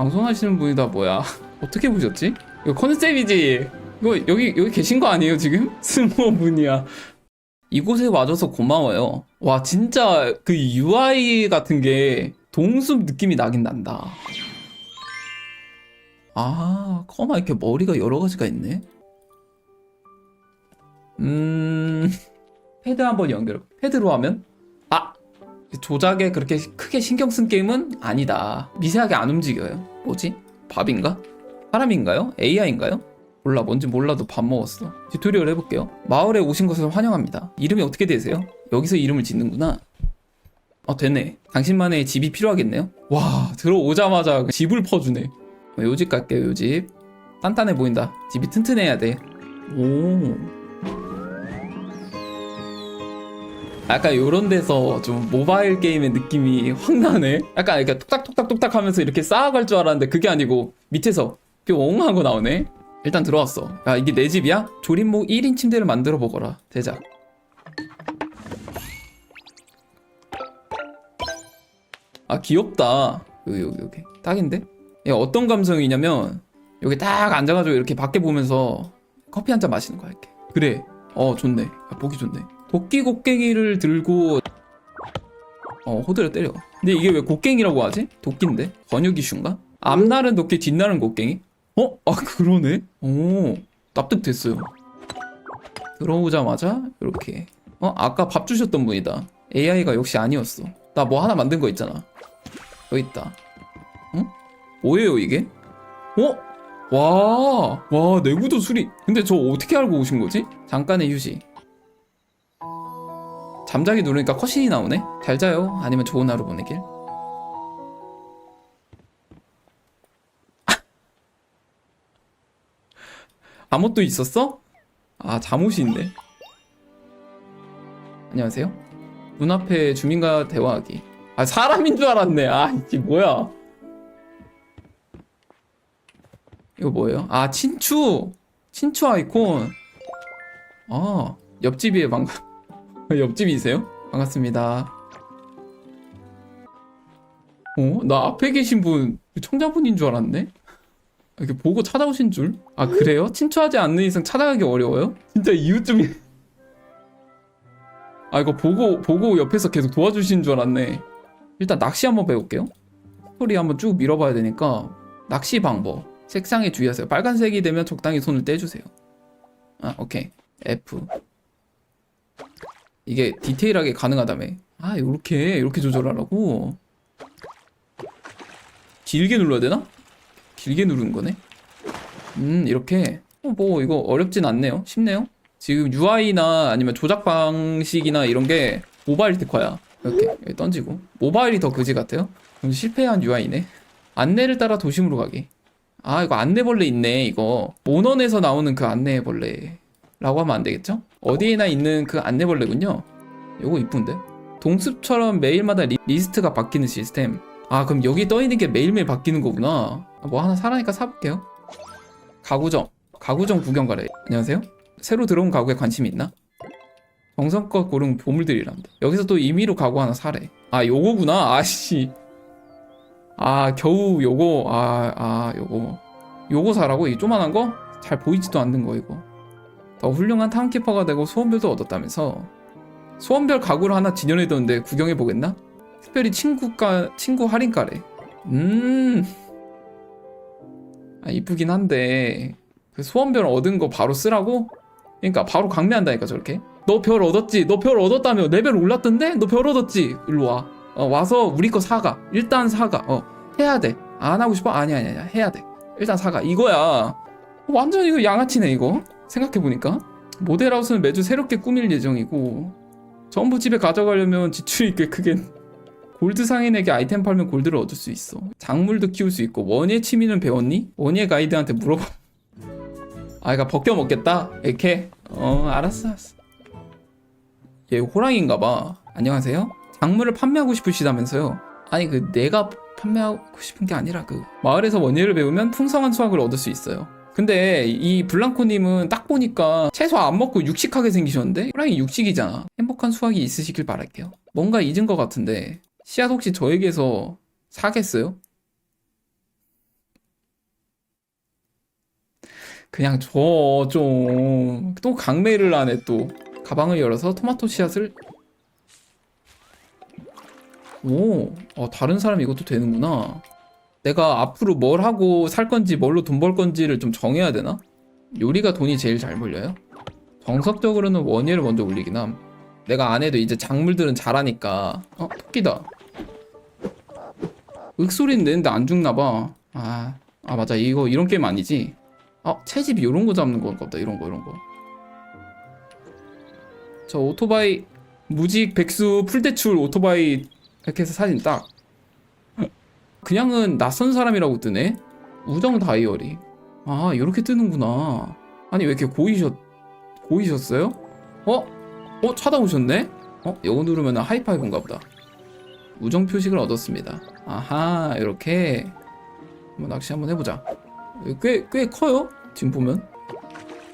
방송하시는 분이 다 뭐야? 어떻게 보셨지? 이거 컨셉이지? 이거 여기 여기 계신 거 아니에요 지금? 승무원분이야. 이곳에 와줘서 고마워요. 와 진짜 그 UI 같은 게 동숲 느낌이 나긴 난다. 아 커마 이렇게 머리가 여러 가지가 있네. 음 패드 한번 연결. 패드로 하면 아 조작에 그렇게 크게 신경 쓴 게임은 아니다. 미세하게 안 움직여요. 뭐지? 밥인가? 사람인가요? AI인가요? 몰라 뭔지 몰라도 밥 먹었어. 튜토리얼 해볼게요. 마을에 오신 것을 환영합니다. 이름이 어떻게 되세요? 여기서 이름을 짓는구나. 어 되네. 당신만의 집이 필요하겠네요. 와 들어오자마자 집을 퍼주네. 어, 요집 갈게요 요집. 단단해 보인다. 집이 튼튼해야 돼. 오. 약간 요런 데서 좀 모바일 게임의 느낌이 확 나네. 약간 이렇게 톡딱톡딱톡딱 하면서 이렇게 쌓아갈 줄 알았는데 그게 아니고 밑에서 엉 하고 나오네. 일단 들어왔어. 야, 이게 내 집이야? 조립목 1인 침대를 만들어 보거라. 대작. 아, 귀엽다. 여기, 여기, 여기. 딱인데? 얘 어떤 감성이냐면, 여기 딱 앉아가지고 이렇게 밖에 보면서 커피 한 잔 마시는 거야, 이렇게. 그래. 어, 좋네. 야, 보기 좋네. 도끼 곡괭이를 들고, 어, 호들을 때려. 근데 이게 왜 곡괭이라고 하지? 도끼인데? 번역 이슈인가? 앞날은 도끼, 뒷날은 곡괭이? 어? 아 그러네? 오 납득됐어요 들어오자마자 이렇게 어? 아까 밥 주셨던 분이다 AI가 역시 아니었어 나 뭐 하나 만든 거 있잖아 여기 있다 응? 뭐예요 이게? 어? 와, 와, 내구도 수리. 근데 저 어떻게 알고 오신 거지? 잠깐의 휴식. 잠자기 누르니까 컷신이 나오네? 잘 자요? 아니면 좋은 하루 보내길? 잠옷도 있었어? 아 잠옷이 있네 안녕하세요 문 앞에 주민과 대화하기 아 사람인 줄 알았네 아 이게 뭐야 이거 뭐예요? 아 친추 친추 아이콘 아 옆집이에요 반갑 옆집이세요? 반갑습니다 어? 나 앞에 계신 분 청자분인 줄 알았네 이렇게 보고 찾아오신 줄? 아 그래요? 친추하지 않는 이상 찾아가기 어려워요? 진짜 이웃 좀. 아 이거 보고 보고 옆에서 계속 도와주신 줄 알았네. 일단 낚시 한번 배울게요. 소리 한번 쭉 밀어봐야 되니까 낚시 방법. 색상에 주의하세요. 빨간색이 되면 적당히 손을 떼주세요. 아 오케이 F. 이게 디테일하게 가능하다며. 아 이렇게 이렇게 조절하라고. 길게 눌러야 되나? 길게 누르는 거네. 음, 이렇게. 어, 뭐, 이거 어렵진 않네요. 쉽네요. 지금 UI나 아니면 조작 방식이나 이런 게 모바일 특화야. 이렇게, 던지고. 모바일이 더 그지 같아요? 그럼 실패한 UI네. 안내를 따라 도심으로 가기. 아, 이거 안내벌레 있네, 이거. 모넌에서 나오는 그 안내벌레. 라고 하면 안 되겠죠? 어디에나 있는 그 안내벌레군요. 요거 이쁜데? 동숲처럼 매일마다 리, 리스트가 바뀌는 시스템. 아, 그럼 여기 떠 있는 게 매일매일 바뀌는 거구나. 아, 뭐 하나 사라니까 사볼게요. 가구점. 가구점 구경 가래. 안녕하세요. 새로 들어온 가구에 관심이 있나? 정성껏 고른 보물들이란다. 여기서 또 임의로 가구 하나 사래. 아, 요거구나. 아씨. 아, 겨우 요거. 아, 아, 요거. 요거 사라고? 이 조만한 거? 잘 보이지도 않는 거, 이거. 더 훌륭한 타운키퍼가 되고 소원별도 얻었다면서. 소원별 가구를 하나 진열해뒀는데 구경해보겠나? 특별히 친구가, 친구 할인가래. 음. 아, 이쁘긴 한데 그 소원별 얻은 거 바로 쓰라고? 그러니까 바로 강매한다니까 저렇게 너 별 얻었지? 너 별 얻었다며 레벨 올랐던데? 너 별 얻었지? 일로 와 어, 와서 우리 거 사가 일단 사가 어 해야 돼안 하고 싶어? 아니 아니 아니 해야 돼 일단 사가 이거야 완전 이거 양아치네 이거 생각해보니까 모델하우스는 매주 새롭게 꾸밀 예정이고 전부 집에 가져가려면 지출이 꽤 크겠 골드 상인에게 아이템 팔면 골드를 얻을 수 있어. 작물도 키울 수 있고 원예 취미는 배웠니? 원예 가이드한테 물어봐. 아, 이거 벗겨 먹겠다. 이렇게. 어, 알았어, 알았어. 얘 호랑이인가 봐. 안녕하세요. 작물을 판매하고 싶으시다면서요? 아니 그 내가 판매하고 싶은 게 아니라 그 마을에서 원예를 배우면 풍성한 수확을 얻을 수 있어요. 근데 이 블랑코님은 딱 보니까 채소 안 먹고 육식하게 생기셨는데? 호랑이 육식이잖아. 행복한 수확이 있으시길 바랄게요. 뭔가 잊은 것 같은데 씨앗 혹시 저에게서 사겠어요? 그냥 줘 좀 또 강매를 하네 또 가방을 열어서 토마토 씨앗을 오, 아, 다른 사람 이것도 되는구나. 내가 앞으로 뭘 하고 살 건지 뭘로 돈 벌 건지를 좀 정해야 되나? 요리가 돈이 제일 잘 벌려요? 정석적으로는 원예를 먼저 올리긴 함. 내가 안 해도 이제 작물들은 잘하니까. 어, 토끼다. 윽소리는 내는데 안 죽나 봐. 아, 아 맞아. 이거 이런 게임 아니지? 아, 채집이 이런 거 잡는 건가 보다. 이런 거 이런 거. 저 오토바이 무직 백수 풀대출 오토바이 이렇게 해서 사진 딱. 그냥은 낯선 사람이라고 뜨네. 우정 다이어리. 아, 이렇게 뜨는구나. 아니 왜 이렇게 고이셨 고이셨어요? 어? 어 찾아오셨네? 어? 이거 누르면 하이파이브인가 보다. 우정 표식을 얻었습니다. 아하, 이렇게 한번 낚시 한번 해보자. 꽤, 꽤 커요? 지금 보면.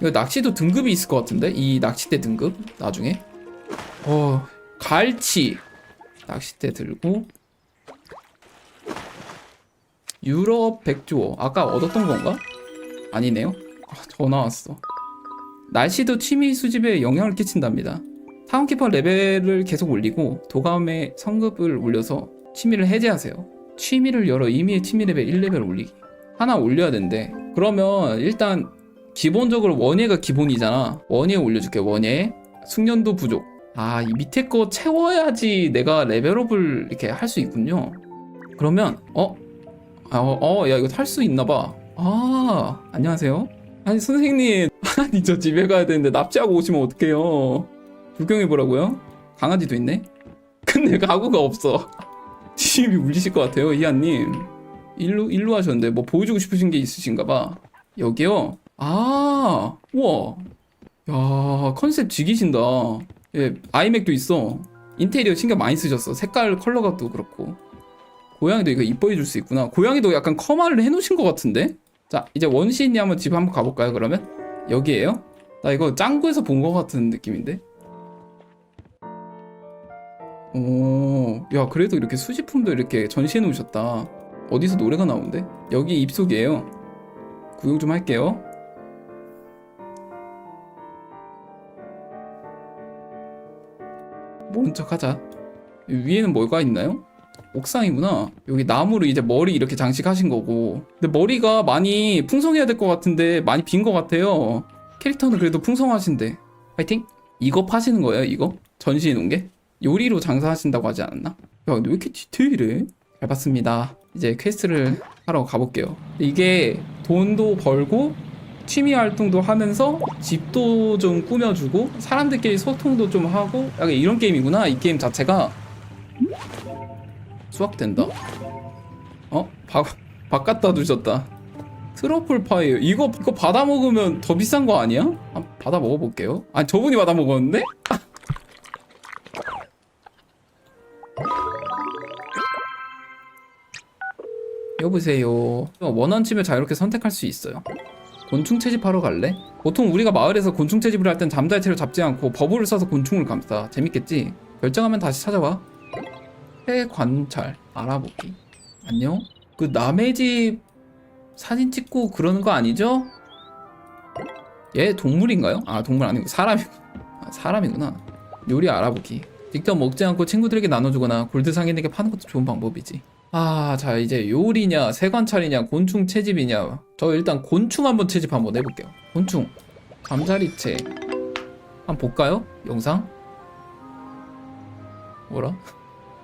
이거 낚시도 등급이 있을 것 같은데? 이 낚싯대 등급? 나중에. 어, 갈치. 낚싯대 들고. 유럽 백조어. 아까 얻었던 건가? 아니네요. 아, 전화 왔어. 날씨도 취미 수집에 영향을 끼친답니다. 타운키퍼 레벨을 계속 올리고 도감의 성급을 올려서 취미를 해제하세요. 취미를 열어 이미의 취미 레벨 1레벨 올리기. 하나 올려야 된대. 그러면 일단 기본적으로 원예가 기본이잖아. 원예 올려줄게. 원예. 숙련도 부족. 아, 이 밑에 거 채워야지 내가 레벨업을 이렇게 할 수 있군요. 그러면 어? 아, 어, 어, 야 이거 탈 수 있나 봐. 아, 안녕하세요. 아니 선생님, 아니 저 집에 가야 되는데 납치하고 오시면 어떡해요? 구경해 보라고요? 강아지도 있네. 근데 가구가 없어. 집이 울리실 것 같아요, 이하님. 일로 일로 하셨는데 뭐 보여주고 싶으신 게 있으신가 봐. 여기요. 아, 우와. 야 컨셉 죽이신다. 예, 아이맥도 있어. 인테리어 신경 많이 쓰셨어. 색깔 컬러가 또 그렇고. 고양이도 이거 이뻐해 줄 수 있구나. 고양이도 약간 커마를 해놓으신 것 같은데? 자, 이제 원시인이 한번 집 한번 가볼까요, 그러면? 여기에요? 나 이거 짱구에서 본 것 같은 느낌인데? 오, 야, 그래도 이렇게 수집품도 이렇게 전시해 놓으셨다. 어디서 노래가 나오는데? 여기 입속이에요. 구경 좀 할게요. 모른 척 하자. 위에는 뭐가 있나요? 옥상이구나. 여기 나무로 이제 머리 이렇게 장식하신 거고. 근데 머리가 많이 풍성해야 될 것 같은데 많이 빈 것 같아요. 캐릭터는 그래도 풍성하신데. 파이팅? 이거 파시는 거예요, 이거? 전시해 놓은 게? 요리로 장사하신다고 하지 않았나? 야, 근데 왜 이렇게 디테일해? 잘 봤습니다. 이제 퀘스트를 하러 가볼게요. 이게 돈도 벌고 취미 활동도 하면서 집도 좀 꾸며주고 사람들끼리 소통도 좀 하고 약간 이런 게임이구나 이 게임 자체가 수확된다 어? 바, 바깥다 두셨다 트러플 파이 이거 이거 받아 먹으면 더 비싼 거 아니야? 아, 받아 먹어볼게요 아니 저분이 받아 먹었는데? 여보세요 원한집을 자유롭게 선택할 수 있어요 곤충 채집하러 갈래? 보통 우리가 마을에서 곤충 채집을 할 땐 잠자리채를 잡지 않고 버블을 써서 곤충을 감싸. 재밌겠지? 결정하면 다시 찾아와. 새 관찰 알아보기. 안녕? 그 남의 집 사진 찍고 그러는 거 아니죠? 얘 동물인가요? 아 동물 아니고 사람이 아, 사람이구나. 요리 알아보기. 직접 먹지 않고 친구들에게 나눠주거나 골드 상인에게 파는 것도 좋은 방법이지. 아, 자 이제 요리냐, 세관찰이냐, 곤충 채집이냐. 저 일단 곤충 한번 채집 한번 해볼게요. 곤충, 잠자리채. 한번 볼까요? 영상? 뭐라?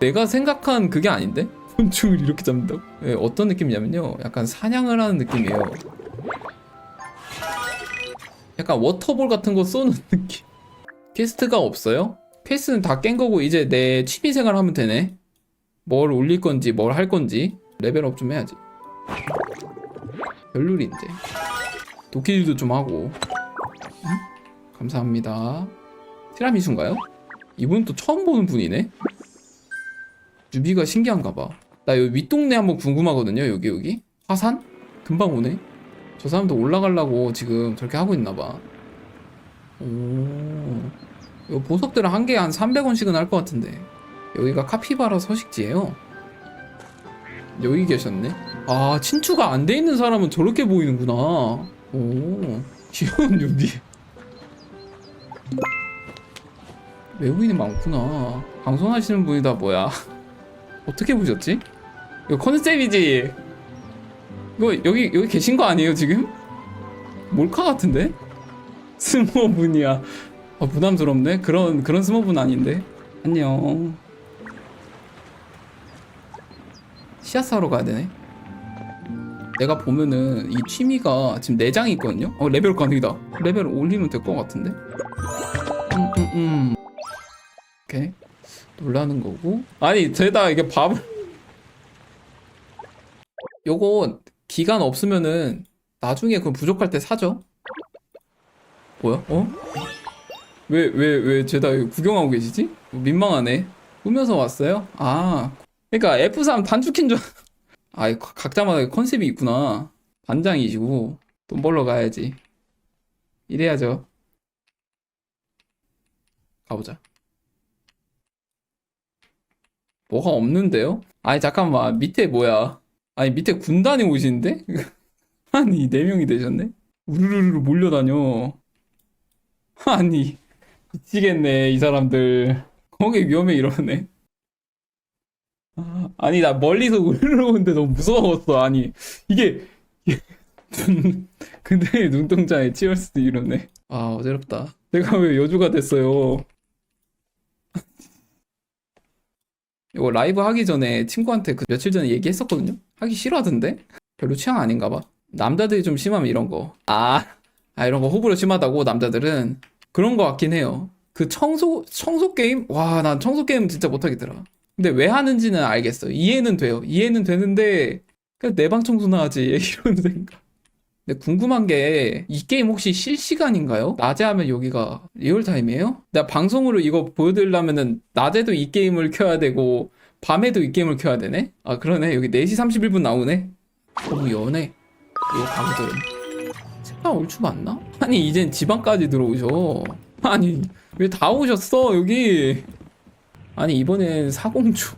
내가 생각한 그게 아닌데? 곤충을 이렇게 잡는다고? 네, 어떤 느낌이냐면요. 약간 사냥을 하는 느낌이에요. 약간 워터볼 같은 거 쏘는 느낌. 퀘스트가 없어요? 퀘스트는 다 깬 거고 이제 내 취미생활 하면 되네. 뭘 올릴 건지 뭘 할 건지 레벨업 좀 해야지. 별룰인데. 도끼질도 좀 하고. 응? 감사합니다. 티라미수인가요? 이분 또 처음 보는 분이네. 유비가 신기한가 봐. 나 여기 윗동네 한번 궁금하거든요. 여기 여기. 화산? 금방 오네. 저 사람도 올라가려고 지금 저렇게 하고 있나 봐. 오. 보석들은 한 개에 한 300원씩은 할 것 같은데. 여기가 카피바라 서식지예요. 여기 계셨네. 아 친추가 안 돼 있는 사람은 저렇게 보이는구나. 오, 귀여운 유비. 외국인이 많구나. 방송하시는 분이 다 뭐야? 어떻게 보셨지? 이거 컨셉이지? 이거 여기 여기 계신 거 아니에요 지금? 몰카 같은데? 스모분이야. 아 부담스럽네. 그런 그런 스모분 아닌데. 안녕. 씨앗 사러 가야 되네. 내가 보면은 이 취미가 지금 4장이 있거든요? 어, 레벨 가능이다. 레벨 올리면 될 것 같은데? 음, 음, 음. 오케이. 놀라는 거고. 아니, 쟤다 이게 밥을. 요거 기간 없으면은 나중에 그 부족할 때 사죠. 뭐야? 어? 왜, 왜, 왜 여기 구경하고 계시지? 민망하네. 꾸며서 왔어요? 아. 그러니까 F3 단축킨 줄. 아, 이 각자마다 컨셉이 있구나. 반장이시고 돈 벌러 가야지. 이래야죠. 가보자. 뭐가 없는데요? 아니 잠깐만 밑에 뭐야? 아니 밑에 군단이 오시는데? 아니 네 명이 되셨네? 우르르르 몰려다녀. 아니 미치겠네 이 사람들. 거기 위험해 이러네. 아, 아니 나 멀리서 울러오는데 너무 무서웠어 아니 이게 눈 근데 눈동자에 치얼스 이러네 아 어지럽다 내가 왜 여주가 됐어요 이거 라이브 하기 전에 친구한테 그 며칠 전에 얘기했었거든요? 하기 싫어하던데? 별로 취향 아닌가 봐. 남자들이 좀 심하면 이런 거 아 아, 이런 거 호불호 심하다고 남자들은? 그런 거 같긴 해요. 그 청소 청소 게임? 와 난 청소 게임 진짜 못 하겠더라. 근데 왜 하는지는 알겠어. 이해는 돼요. 이해는 되는데 그냥 내 방 청소나 하지. 이런 생각. 근데 궁금한 게 이 게임 혹시 실시간인가요? 낮에 하면 여기가 리얼타임이에요? 내가 방송으로 이거 보여드리려면은 낮에도 이 게임을 켜야 되고 밤에도 이 게임을 켜야 되네? 아 그러네. 여기 4시 31분 나오네. 너무 연해 이거 가구들은. 책방 얼추 맞나? 아니 이젠 지방까지 들어오셔. 아니 왜 다 오셨어 여기? 아니 이번엔 사공주.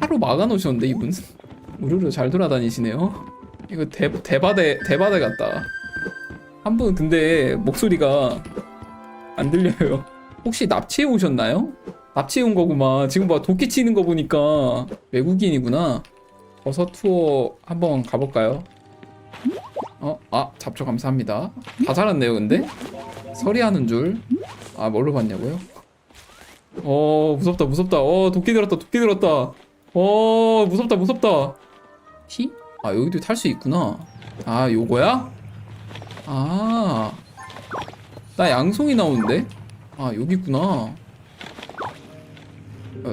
하루 막아놓으셨는데 이분? 우르르 잘 돌아다니시네요 이거 대, 대바대 대바대 같다 한 분 근데 목소리가 안 들려요 혹시 납치해 오셨나요? 납치해 온 거구만 지금 봐 도끼 치는 거 보니까 외국인이구나 버섯 투어 한번 가볼까요? 어? 아 잡초 감사합니다 다 자랐네요 근데 서리하는 줄 아 뭘로 봤냐고요? 어 무섭다 무섭다 어 도끼 들었다 도끼 들었다 어 무섭다 무섭다 티? 아 여기도 탈 수 있구나 아 요거야? 아 나 양송이 나오는데? 아 여기 있구나 어,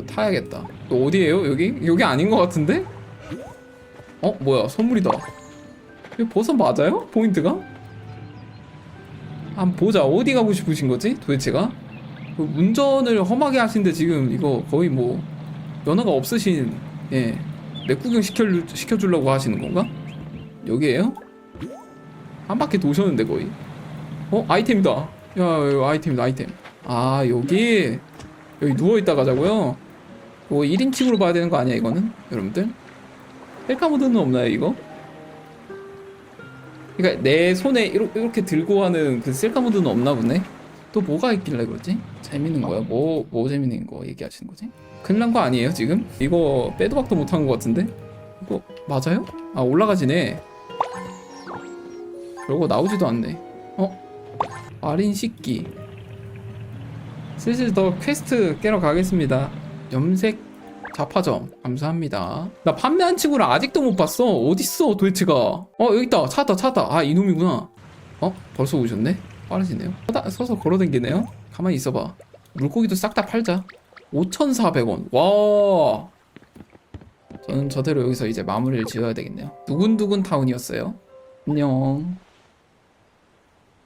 타야겠다 또 어디에요 여기? 여기 아닌 것 같은데? 어 뭐야 선물이다 이거 버섯 맞아요? 포인트가? 한번 보자 어디 가고 싶으신 거지 도대체가? 그 운전을 험하게 하시는데 지금 이거 거의 뭐 면허가 없으신 예 맥구경 시켜 시켜주려고 하시는 건가? 여기에요? 한 바퀴 도셨는데 거의 어 아이템이다 야 여기 아이템이다 아이템 아 여기 여기 누워 있다 가자고요 뭐 1인칭으로 봐야 되는 거 아니야 이거는 여러분들 셀카 모드는 없나요 이거? 그러니까 내 손에 이렇게, 들고 하는 그 셀카 모드는 없나 보네 또 뭐가 있길래 그러지? 재밌는 거야? 뭐, 뭐 재밌는 거 얘기하시는 거지? 큰일 난 거 아니에요, 지금? 이거 빼도 박도 못한 거 같은데? 이거 맞아요? 아, 올라가지네. 그러고 나오지도 않네. 어? 아린 식기. 슬슬 더 퀘스트 깨러 가겠습니다. 염색 자파점 감사합니다. 나 판매한 친구를 아직도 못 봤어. 어딨어 도대체가? 어 여기 있다. 찾았다 찾았다. 아 이놈이구나. 어 벌써 오셨네. 빠르시네요. 서서 걸어댕기네요. 가만히 있어봐. 물고기도 싹 다 팔자. 5,400원. 와. 저는 저대로 여기서 이제 마무리를 지어야 되겠네요. 두근두근 타운이었어요. 안녕.